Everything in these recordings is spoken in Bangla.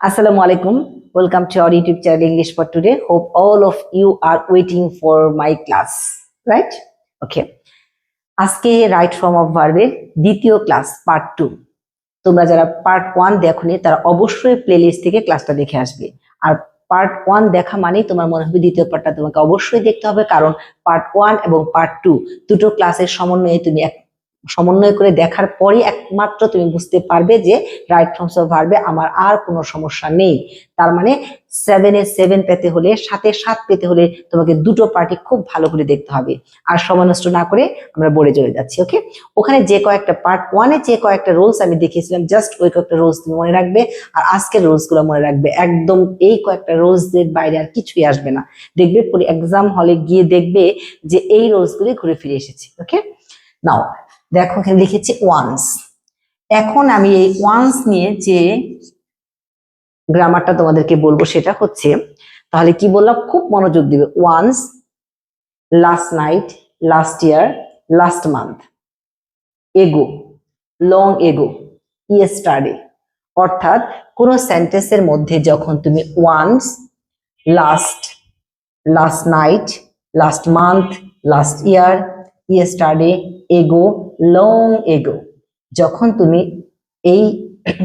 Assalamu alaikum. Welcome to our YouTube channel, English for Today. Hope all of you are waiting for my class. Right? Okay. আজকে রাইট ফর্ম অফ ভার্বের দ্বিতীয় ক্লাস পার্ট টু তোমরা যারা পার্ট ওয়ান দেখোনি, তারা অবশ্যই প্লেলিস্ট থেকে ক্লাসটা দেখে আসবে আর পার্ট ওয়ান দেখা মানেই তোমার মনে হবে দ্বিতীয় পার্টটা তোমাকে অবশ্যই দেখতে হবে, কারণ পার্ট ওয়ান এবং পার্ট টু দুটো ক্লাসের সমন্বয়ে তুমি এক সমন্বয় করে দেখার পরই একমাত্র তুমি বুঝতে পারবে যে রাইট ফর্মস অফ ভার্বে আমার আর কোনো সমস্যা নেই। তার মানে সেভেনে সেভেন পেতে হলে সাথে সাত পেতে হলে তোমাকে দুটো পার্টি খুব ভালো করে দেখতে হবে। আর সময় নষ্ট না করে আমরা বোর্ডে চলে যাচ্ছি ওকে ওখানে যে কয়েকটা পার্ট ওয়ানে যে কয়েকটা রোলস আমি দেখিয়েছিলাম জাস্ট ওই কয়েকটা রোলস তুমি মনে রাখবে। আর আজকের রোলসগুলো মনে রাখবে। একদম এই কয়েকটা রোলসদের বাইরে আর কিছুই আসবে না। দেখবে পরে এক্সাম হলে গিয়ে দেখবে যে এই রুলস গুলি ঘুরে ফিরে এসেছে ওকে নাও দেখো, এখানে লিখেছি ওয়ান্স এখন আমি এই ওয়ান্স নিয়ে যে গ্রামারটা তোমাদেরকে বলব সেটা হচ্ছে, তাহলে কি বললাম? খুব মনোযোগ দিবে। Once last night last year last month ago long ago yesterday অর্থাৎ কোনো সেন্টেন্সের মধ্যে যখন তুমি once last last night last month last year yesterday ago long ago যখন তুমি এই,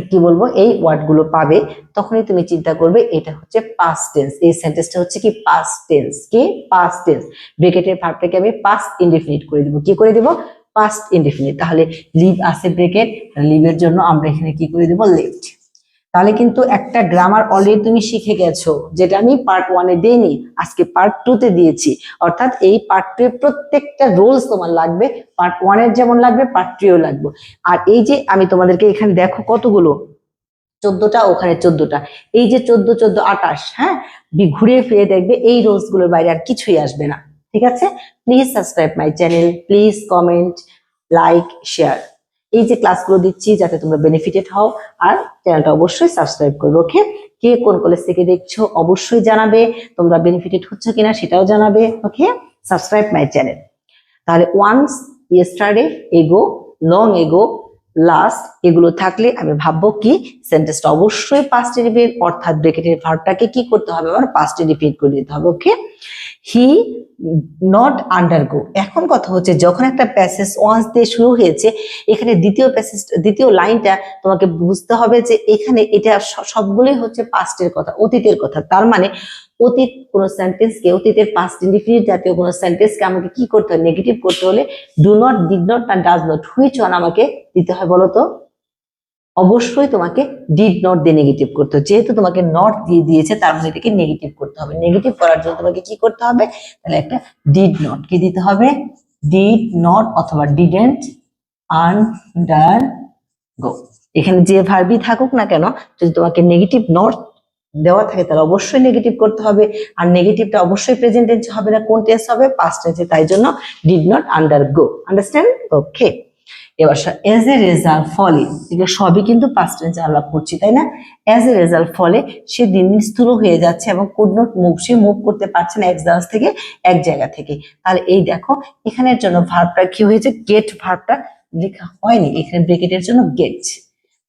কি বলব, এই ওয়ার্ডগুলো পাবে, তখনই তুমি চিন্তা করবে, এটা হচ্ছে পাস্ট টেন্স এই সেন্টেন্সটা হচ্ছে কি পাস্ট টেন্স কি? পাস্ট টেন্স ব্রেকেটের ভার্বটাকে আমি পাস্ট ইনডিফিনিট করে দিব। কি করে দিব? পাস্ট ইনডিফিনিট তাহলে লিভ আছে ব্রেকেট লিভের জন্য আমরা এখানে কি করে দিব? লেফট তাহলে কিন্তু একটা গ্রামার অলরেডি তুমি শিখে গেছো, যেটা আমি পার্ট ওয়ানে দেইনি, আজকে পার্ট টু তে দিয়েছি। অর্থাৎ এই পার্ট টু প্রত্যেকটা রোলস তোমার লাগবে পার্ট ওয়ানের যেমন লাগবে পার্ট টুও লাগবে। আর এই যে আমি তোমাদেরকে এখানে দেখো কতগুলো, চোদ্দটা, ওখানে চোদ্দটা। এই যে চোদ্দ চোদ্দ আটাশ হ্যাঁ? ঘুরে ফিরে দেখবে এই রোলসগুলোর বাইরে আর কিছুই আসবে না। ঠিক আছে? Please subscribe my channel please comment like share এই যে ক্লাসগুলো দিচ্ছি, যাতে তোমরা বেনিফিটেড হও, আর চ্যানেলটা অবশ্যই সাবস্ক্রাইব করবে ওকে কে কোন কলেজ থেকে দেখছ অবশ্যই জানাবে, তোমরা বেনিফিটেড হচ্ছে কিনা সেটাও জানাবে, ওকে? সাবস্ক্রাইব মাই চ্যানেল তাহলে once yesterday ago long ago last এগুলো থাকলে আমি ভাববো কি সেন্টেন্সটা অবশ্যই পাস্টে রিপিট অর্থাৎ ব্রেকেটের ভার্বটাকে কি করতে হবে? আমার পাস্টে রিপিট করে দিতে হবে, ওকে? হি নট আন্ডারগো এখন কথা হচ্ছে, যখন একটা প্যাসেজ ওয়ান্স দিয়ে শুরু হয়েছে, এখানে দ্বিতীয় প্যাসেজ দ্বিতীয় লাইনটা তোমাকে বুঝতে হবে যে এখানে এটা সবগুলোই হচ্ছে পাস্টের কথা, অতীতের কথা। তার মানে অতীত কোনো সেন্টেন্সকে অতীতের পাস্ট ইন্ডিফিনিট জাতীয় কোনো সেন্টেন্সকে আমাকে কি করতে হয় নেগেটিভ করতে হলে ডু নট ডিড নট আর ডাজ নট হুইচ ওয়ান আমাকে দিতে হয় বলো তো? অবশ্যই তোমাকে ডিড নট দিয়ে নেগেটিভ করতে হবে। যেহেতু তোমাকে নট দিয়ে দিয়েছে, তার মানে এটাকে নেগেটিভ করতে হবে। নেগেটিভ করার জন্য তোমাকে কি করতে হবে? তাহলে একটা ডিড নট কি দিতে হবে? ডিড নট অথবা ডিডেন্ট আন্ডার গো এখানে যে ভার্বই থাকুক না কেন, যদি তোমাকে নেগেটিভ নট দেওয়া থাকে, তাহলে অবশ্যই নেগেটিভ করতে হবে। আর নেগেটিভটা অবশ্যই প্রেজেন্ট হবে না, কোন টেন্স হবে? পাস্ট টেন্সে তাই জন্য did not undergo understand okay এবার এজ এ রেজাল্ট ফলে এগুলো সবই কিন্তু পাস্ট টেন্সে আলাপ করছি তাই না? অ্যাজ এ রেজাল্ট ফলে সে দিন দিন স্থূল হয়ে যাচ্ছে এবং কুড মুভ সে মুভ করতে পারছে না এক জায়গা থেকে এক জায়গা থেকে। তাহলে এই দেখো, এখানের জন্য ভার্বটা কি হয়েছে? গেট ভার্বটা লেখা হয়নি, এখানে ব্রেকেটের জন্য গেট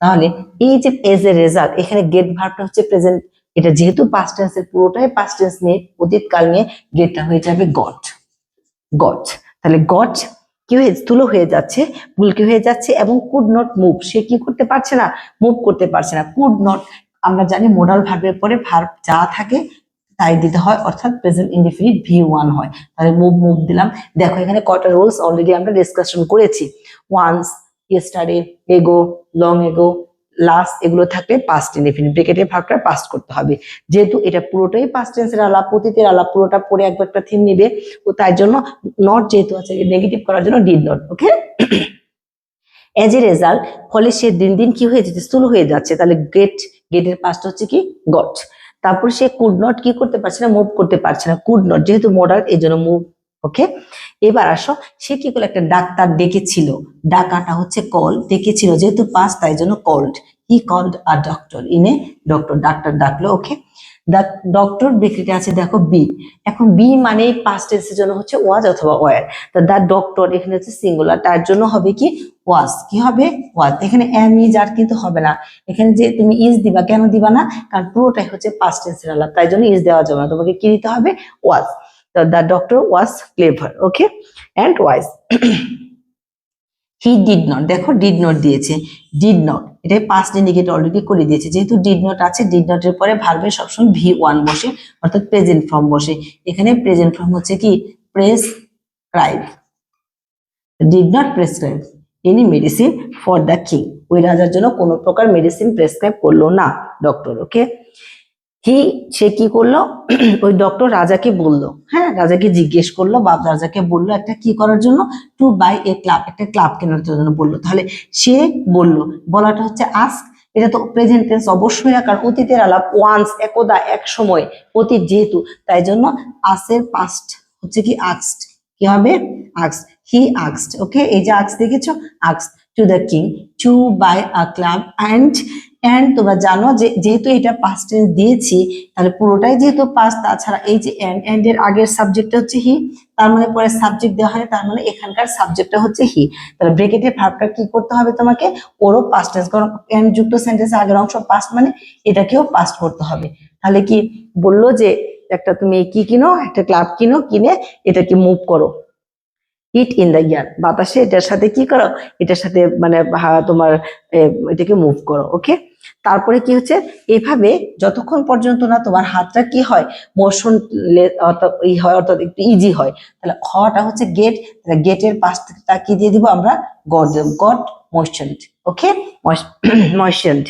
তাহলে এই যে এজ এ রেজাল্ট এখানে গেট ভার্বটা হচ্ছে প্রেজেন্ট এটা যেহেতু পাস্ট টেন্সের পুরোটাই পাস্ট টেন্স নিয়ে অতীতকাল নিয়ে গেটটা হয়ে যাবে গট গট তাহলে গট কি হয়ে স্থূল হয়ে যাচ্ছে ভুলকি হয়ে যাচ্ছে এবং কুড নট মুভ সে কি করতে পারছে না? মুভ করতে পারছে না। কুড নট আমরা জানি মোডাল ভার্বের পরে ভার্ব যা থাকে তাই দিতে হয়, অর্থাৎ প্রেজেন্ট ইনডিফিনিট ভি ওয়ান হয়। তাহলে মুভ মুভ দিলাম। দেখো, এখানে কটা রোলস অলরেডি আমরা ডিসকাশন করেছি। Once yesterday ago long ago last এগুলো থাকলে পাস্ট ইনডিফিনিট ব্রেকেটের ভার্বটা পাস্ট করতে হবে। যেহেতু এটা পুরোটাই পাস্ট টেন্সের আলাপ, অতীতের আলাপ, পুরোটা পরে একবার একটা থিম নিবে, ও তাই জন্য নট যেহেতু আছে নেগেটিভ করার জন্য did not okay as a result ফলে সে দিন দিন কি হয়ে যাচ্ছে স্থূল হয়ে যাচ্ছে। তাহলে গেট গেটের পাশটা হচ্ছে কি? গট তারপর সে কুড নট কি করতে পারছে না মুভ করতে পারছে না। কুড নট যেহেতু মডার্ন এই জন্য মুভ ওকে? এবার আসো, সে কি করল একটা ডাক্তার ডেকেছিল। ডাকাটা হচ্ছে কল ডেকেছিল যেহেতু পাস, তাই জন্য called he called a doctor ইনে ডক্টর ডাক্তার ডাকলো, ওকে? ডক্টর ব্রেকেটে আছে, দেখো বি এখন বি মানে পাস্ট টেন্সের জন্য হচ্ছে ওয়াজ অথবা ওয়ার তো দ্য ডক্টর এখানে হচ্ছে সিঙ্গুলার তার জন্য হবে কি? ওয়াজ কি হবে? ওয়াজ এখানে এম ইজ আর কিন্তু হবে না। এখানে যে তুমি ইজ দিবা, কেন দিবা না? কারণ পুরোটাই হচ্ছে পাস্ট টেন্সের আলাপ, তাই জন্য ইজ দেওয়া যাবে না। তোমাকে কি দিতে হবে? Was the doctor was clever okay and wise he did not দেখো ডিড নট দিয়েছে। ডিড নট এটাই পাস্ট ইন্ডিকেট অলরেডি করে দিয়েছে। যেহেতু ডিড নট আছে ডিড নটের পরে ভার্বের সবসময় ভি ওয়ান বসে, অর্থাৎ প্রেজেন্ট ফর্ম বসে। এখানে প্রেজেন্ট ফর্ম হচ্ছে কি? Prescribe did not prescribe any medicine for the king ওই রাজার জন্য কোনো প্রকার মেডিসিন প্রেসক্রাইব করল না ডক্টর ওকে হি, সে কি করল? ওই ডক্টর রাজাকে বলল। হ্যাঁ রাজাকে জিজ্ঞেস করল, বাপ রাজাকে বলল একটা কি করার জন্য? টু বাই এ ক্লাব, একটা ক্লাব কেনার জন্য বলল। তাহলে সে বলল, বলাটা হচ্ছে আস্ক, এটা তো প্রেজেন্ট টেন্স অবশ্যই না, কারণ অতীতের আলাপ ওয়ান্স একদা এক সময় অতীত যেহেতু, তাই জন্য আসের পাস্ট হচ্ছে কি আক্সড কি হবে? আক্স হি আক্সড ওকে এই যে আক্স দেখেছ? আক্স to the king to buy a club and and তোমরা জানো যে যেহেতু এটা পাস্ট টেন্স দিয়েছি, তাহলে পুরোটাই যেহেতু পাস্ট তাছাড়া এই যে অ্যান্ড অ্যান্ড এর আগের সাবজেক্টটা হচ্ছে হি তার মানে পরে সাবজেক্ট দেওয়া হয়, তার মানে এখানকার সাবজেক্টটা হচ্ছে হি তাহলে ব্রেকেটের ভাবটা কি করতে হবে তোমাকে? ওরও পাস্ট টেন্স কারণ অ্যান্ড যুক্ত সেন্টেন্স আগের অংশ পাস্ট মানে এটাকেও পাস্ট করতে হবে। তাহলে কি বলল যে একটা তুমি কি কিনো, একটা ক্লাব কিনো, কিনে এটাকে মুভ করো। হিট ইন দ্য ইয়ার বাতাসে এটার সাথে কি করো? এটার সাথে মানে তোমার এটাকে মুভ করো ওকে তারপরে কি হচ্ছে? এভাবে যতক্ষণ পর্যন্ত না তোমার হাতটা কি হয় মোশন হয়, অর্থাৎ একটু ইজি হয়, তাহলে হওয়াটা হচ্ছে গেট গেটের পাশটা কি দিয়ে দিব আমরা গড god motioned okay motioned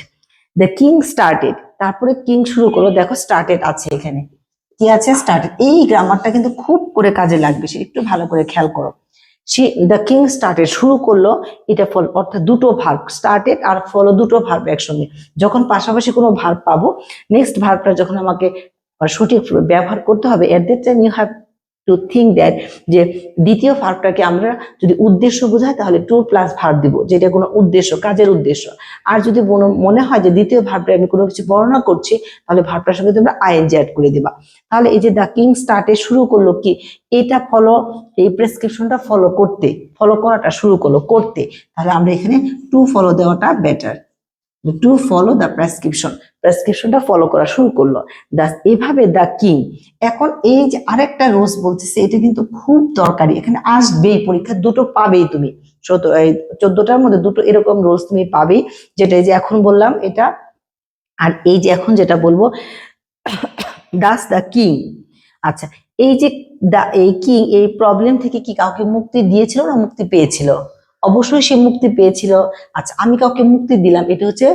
the king started তারপরে কিং শুরু করল দেখো স্টার্টেড আছে এখানে। কি আছে? স্টার্টেড এই গ্রামারটা কিন্তু খুব করে কাজে লাগবে, সে একটু ভালো করে খেয়াল করো। সে দ্য কিং স্টার্টেড শুরু করল এটা ফল, অর্থাৎ দুটো ভার্ব স্টার্টেড আর ফলো দুটো ভার্ব একসঙ্গে। যখন পাশাপাশি কোনো ভার্ব পাবো নেক্সট ভার্বটা যখন আমাকে সঠিক ব্যবহার করতে হবে at that time you have to think that যে দ্বিতীয় ভার্বটাকে আমরা যদি উদ্দেশ্য বোঝাই, তাহলে টু প্লাস ভার্ব দিব, যেটা কোনো উদ্দেশ্য, কাজের উদ্দেশ্য। আর যদি মনে- হয় যে দ্বিতীয় ভার্বটা আমি কোনো কিছু বর্ণনা করছি, তাহলে ভার্বটার সঙ্গে তোমরা আইএনজি অ্যাড করে দিবা। তাহলে এই যে দ্য কিং স্টার্টে শুরু করল কি? এটা ফলো এই প্রেসক্রিপশনটা ফলো করতে ফলো করাটা শুরু করল, করতে। তাহলে আমরা এখানে টু ফলো দেওয়াটা better to follow the prescription প্রেসক্রিপশনটা follow করা শুরু করল। দ্য এভাবে দ্য কিং এখন এই যে আরেকটা রোজ বলতেছে, এটা কিন্তু খুব দরকারি। এখানে আসবেই, পরীক্ষা দুটো পাবেই তুমি। চোদ্দটার মধ্যে দুটো এরকম রোজ তুমি পাবেই, যেটা এই যে এখন বললাম, এটা আর এই যে এখন যেটা বলব দাস দ্য কিং আচ্ছা এই যে দা এই কিং এই প্রবলেম থেকে কি কাউকে মুক্তি দিয়েছিল না মুক্তি পেয়েছিল? অবশ্যই সে মুক্তি পেয়েছিল। আচ্ছা আমি কাউকে মুক্তি দিলাম, এটা হচ্ছে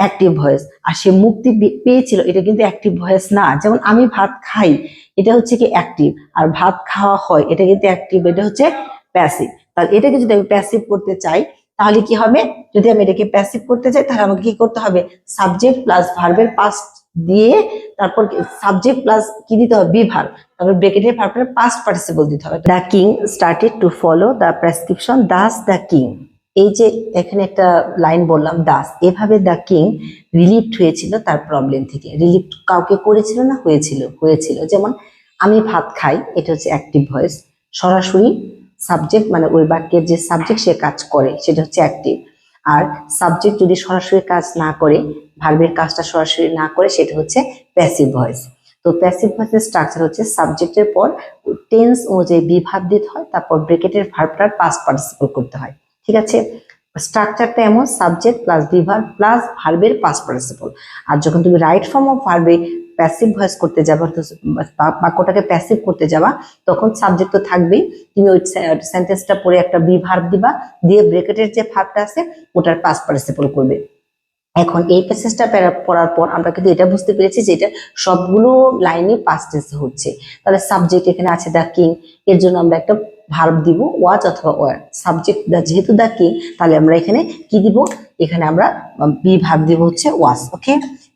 অ্যাক্টিভ ভয়েস আর সে মুক্তি পেয়েছিল, এটা কিন্তু অ্যাক্টিভ ভয়েস না। যেমন আমি ভাত খাই, এটা হচ্ছে কি অ্যাক্টিভ আর ভাত খাওয়া হয়, এটা কিন্তু অ্যাক্টিভ এটা হচ্ছে প্যাসিভ তাহলে এটাকে যদি আমি প্যাসিভ করতে চাই, তাহলে কি হবে? যদি আমি এটাকে প্যাসিভ করতে চাই, তাহলে আমাকে কি করতে হবে? সাবজেক্ট প্লাস ভার্বের পাস্ট দিয়ে তারপর সাবজেক্ট প্লাস কি দিতে হবে? বি ভার্ব তারপর ব্রেকেটের ভার্বের পাস্ট পার্টিসিপল দিতে হবে। The king started to follow the prescription thus the king এই যে এখানে একটা লাইন বললাম দাস এভাবে দ্য কিং রিলিফড হয়েছিল তার প্রবলেম থেকে। রিলিফ কাউকে করেছিল না? হয়েছিল। হয়েছিল। যেমন আমি ভাত খাই, এটা হচ্ছে অ্যাক্টিভ ভয়েস সরাসরি সাবজেক্ট মানে ওই বাক্যের যে সাবজেক্ট সে কাজ করে, সেটা হচ্ছে অ্যাক্টিভ আর সাবজেক্ট যদি সরাসরি কাজ না করে ভার্বের কাজটা সরাসরি না করে, সেটা হচ্ছে প্যাসিভ ভয়েস তো প্যাসিভ ভয়েসের স্ট্রাকচার হচ্ছে সাবজেক্টের পর টেন্স অনুযায়ী বিভাব দিতে হয়, তারপর ব্রেকেটের ভার্বটার পাস্ট পার্টিসিপেট করতে হয়। ঠিক আছে? স্ট্রাকচারটা এমন subject plus be verb plus ভার্বের পাস পার্টিসিপল আর যখন তুমি রাইট ফর্ম অফ ভার্বে প্যাসিভ ভয়েস করতে যাবা বাক্যটাকে প্যাসিভ করতে যাবা, তখন সাবজেক্ট তো থাকবেই। তুমি ওই সেন্টেন্সটা পরে একটা বিভার্ব দিবা, দিয়ে ব্রেকেটের যে ভার্বটা আছে, ওটার পাস পার্টিসিপল করবে। এখন এই প্যাসেজটা পড়ার পর আমরা কিন্তু এটা বুঝতে পেরেছি যে এটা সবগুলো লাইনে পাস্ট টেন্সে হচ্ছে। তাহলে সাবজেক্ট এখানে আছে দ্য কিং এর জন্য আমরা একটা ভার্ব দিব ওয়াজ অথবা ওয়ার সাবজেক্ট যেহেতু দা কি তাহলে আমরা এখানে কি দিব? এখানে আমরা বি ভার্ব দিব হচ্ছে ওয়াজ ওকে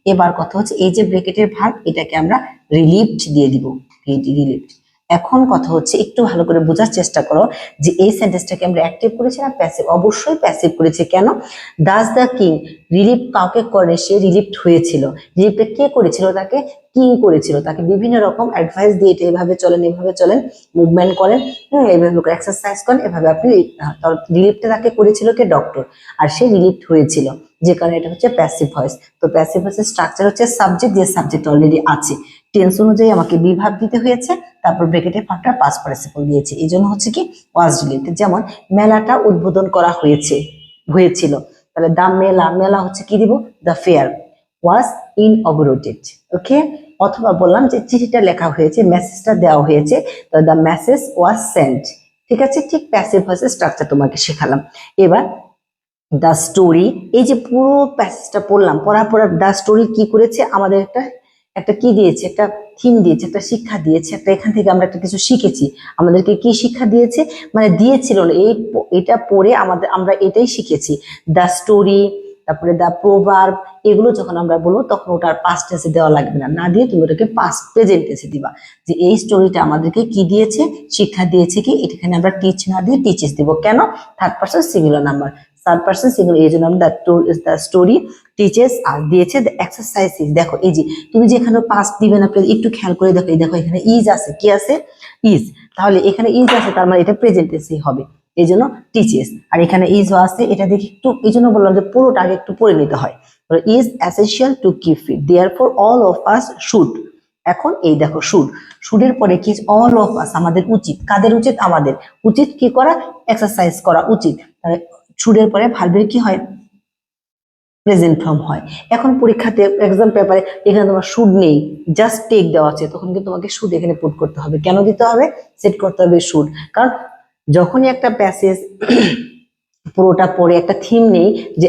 এবার কথা হচ্ছে এই যে ব্রেকেটের ভার্ব এটাকে আমরা রিলিফড দিয়ে দিব রিলিফড এখন কথা হচ্ছে একটু ভালো করে বোঝার চেষ্টা করো যে এই সেন্টেন্সটাকে আমরা অ্যাক্টিভ করেছি না প্যাসিভ অবশ্যই প্যাসিভ করেছি। কেন? দাস দ্য কিং রিলিফ কাউকে করে? সে রিলিফট হয়েছিল। রিলিফটা কে করেছিল? তাকে কিং করেছিল। তাকে বিভিন্ন রকম অ্যাডভাইস দিয়ে এটা এভাবে চলেন এভাবে চলেন মুভমেন্ট করেন হম, এইভাবে করে এক্সারসাইজ করেন এভাবে আপনি রিলিফটা তাকে করেছিল কে? ডক্টর আর সে রিলিফট হয়েছিল। যে কারণে এটা হচ্ছে প্যাসিভ ভয়েস তো প্যাসিভ ভয়েসের স্ট্রাকচার হচ্ছে সাবজেক্ট যে সাবজেক্ট অলরেডি আছে। টেন্স অনুযায়ী আমাকে বিভাগ দিতে হয়েছে, তারপর ব্রেকেটে পাঁচটা পাস পার্টিসিপল দিয়েছে। এই জন্য হচ্ছে কি ওয়াজ রিলেটেড যেমন মেলাটা উদ্বোধন করা হয়েছে, হয়েছিল। তাহলে দ্য মেলা মেলা হচ্ছে কি দিব? দ্য ফেয়ার ওয়াজ ইনঅবরেটেড ওকে অথবা বললাম যে চিঠিটা লেখা হয়েছে মেসেজটা দেওয়া হয়েছে দ্য মেসেজ ওয়াজ সেন্ট ঠিক আছে? ঠিক প্যাসিভ ভয়েসের স্ট্রাকচার তোমাকে শেখালাম। এবার দ্য স্টোরি এই যে পুরো প্যাসেজটা পড়লাম, পড়ার পর দ্য স্টোরি কি করেছে? আমাদের একটা একটা কি দিয়েছে? একটা থিম দিয়েছে, একটা শিক্ষা দিয়েছে, একটা এখান থেকে আমরা একটা কিছু শিখেছি। আমাদেরকে কি শিক্ষা দিয়েছে? মানে দিয়েছিল এই এটা পড়ে আমাদের, আমরা এটাই শিখেছি। দ্য স্টোরি তারপরে দ্য প্রোভার্ব এগুলো যখন আমরা বলব, তখন ওটার পাস্ট টেন্সে দেওয়া লাগবে না। না দিয়ে তুমি ওটাকে পাস্ট প্রেজেন্ট টেন্সে দিবা। যে এই স্টোরিটা আমাদেরকে কি দিয়েছে? শিক্ষা দিয়েছে কি? এখানে আমরা টিচ না দিয়ে টিচেস দিব। কেন? Third person singular number third person singular এই জন্য আমরা দ্য স্টোরি টিচেস আর দিয়েছে দ্য এক্সারসাইজ দেখো, এই যে, তুমি যে এখানে পাস্ট দিবে না একটু খেয়াল করে দেখো, এই দেখো, এখানে ইজ আছে, কি আছে? ইজ তাহলে এখানে ইজ আছে, তার মানে এটা প্রেজেন্ট টেন্সই হবে, এই জন্য টিচেস আর এখানে ইজও আছে, এটা দেখে একটু, এই জন্য বললাম যে পুরোটা আগে একটু পড়ে নিতে হয়। Is essential to keep fit there for all of us should এখন এই দেখো শুড শুডের পরে কি অল অফ আস আমাদের উচিত। কাদের উচিত? আমাদের। উচিত কি করা? এক্সারসাইজ করা উচিত। শুডের পরে ভার্বের কি হয়? প্রেজেন্ট ফর্ম হয়। এখন পরীক্ষাতে এক্সাম পেপারে এখানে তোমার শুড নেই জাস্ট টেক দেওয়া আছে, তখন কিন্তু তোমাকে শুড এখানে পুট করতে হবে। কেন দিতে হবে? সেট করতে হবে শুড কারণ যখনই একটা প্যাসেজ পুরোটা পড়ে একটা থিম নেই যে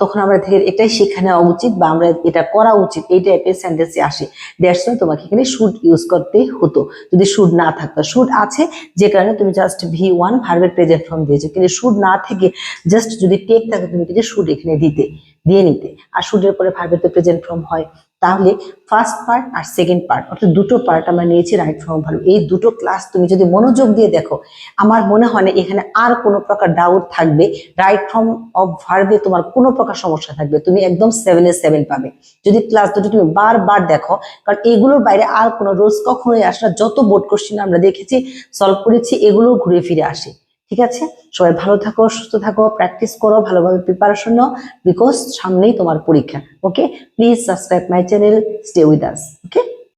তখন আমরা ধীরে, এটাই শিক্ষা নেওয়া উচিত বা আমরা এটা করা উচিত। এই টাইপের সেন্টেন্সে আসে। দ্যাটস ওয়াই তোমাকে এখানে শুড ইউজ করতে হতো। যদি শুড না থাকতো শুড আছে, যে কারণে তুমি জাস্ট ভি ওয়ান ভার্বের প্রেজেন্ট ফর্ম দিয়েছ। কিন্তু শুড না থেকে জাস্ট যদি টেক থাকে, তুমি কিন্তু শুড এখানে দিতে, দিয়ে নিতে। আর শুডের পরে ভার্বের তো প্রেজেন্ট ফর্ম হয়। তাহলে ফার্স্ট পার্ট আর সেকেন্ড পার্ট অর্থাৎ দুটো পার্ট আমরা নিয়েছি রাইট ফর্ম ভালো এই দুটো ক্লাস তুমি যদি মনোযোগ দিয়ে দেখো, আমার মনে হয় না এখানে আর কোনো প্রকার ডাউট থাকবে। রাইট ফর্ম অফ ভার্বে তোমার কোনো প্রকার সমস্যা থাকবে। তুমি একদম সেভেনে সেভেন পাবে। যদি ক্লাস দুটো তুমি বারবার দেখো, কারণ এগুলোর বাইরে আর কোনো রোজ কখনোই আসে যত বোর্ড কোশ্চিন আমরা দেখেছি সলভ করেছি এগুলো ঘুরে ফিরে আসে। ঠিক আছে? সবাই ভালো থাকো, সুস্থ থাকো প্র্যাকটিস করো, ভালোভাবে প্রিপারেশন নাও বিকজ সামনেই তোমার পরীক্ষা okay please subscribe my channel stay with us okay